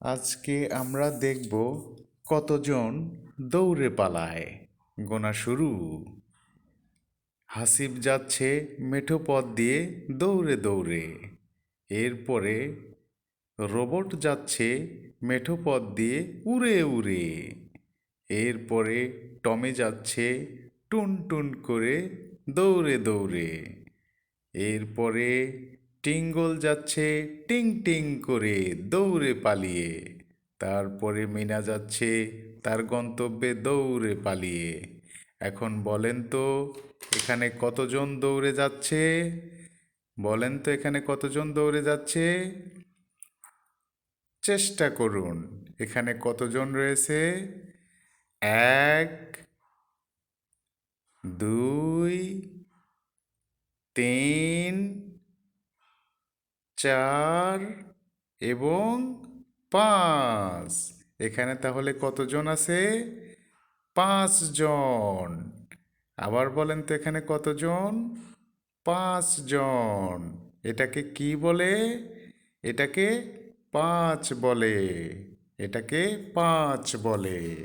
আজকে আমরা দেখব কতজন দৌড়ে পালায়। গোনা শুরু। হাসিব যাচ্ছে মেঠো পথ দিয়ে দৌড়ে দৌড়ে। এরপরে রোবট যাচ্ছে মেঠো পথ দিয়ে উড়ে উড়ে। এরপরে টমে যাচ্ছে টুন টুন করে দৌড়ে দৌড়ে। এরপরে টিঙ্গল যাচ্ছে, টিং টিং করে দৌড়ে পালিয়ে। তারপরে মিনা যাচ্ছে, তার গন্তব্যে দৌড়ে পালিয়ে। এখন বলেন তো, এখানে কতজন দৌড়ে যাচ্ছে? বলেন তো, এখানে কতজন দৌড়ে যাচ্ছে? চেষ্টা করুন, এখানে কতজন রয়েছে? এক, দুই, তিন চার এবং পাঁচ। এখানে তাহলে কতজন আছে? পাঁচজন। আবার বলেন তো এখানে কতজন? পাঁচজন। এটাকে কি বলে? এটাকে পাঁচ বলে। এটাকে পাঁচ বলে।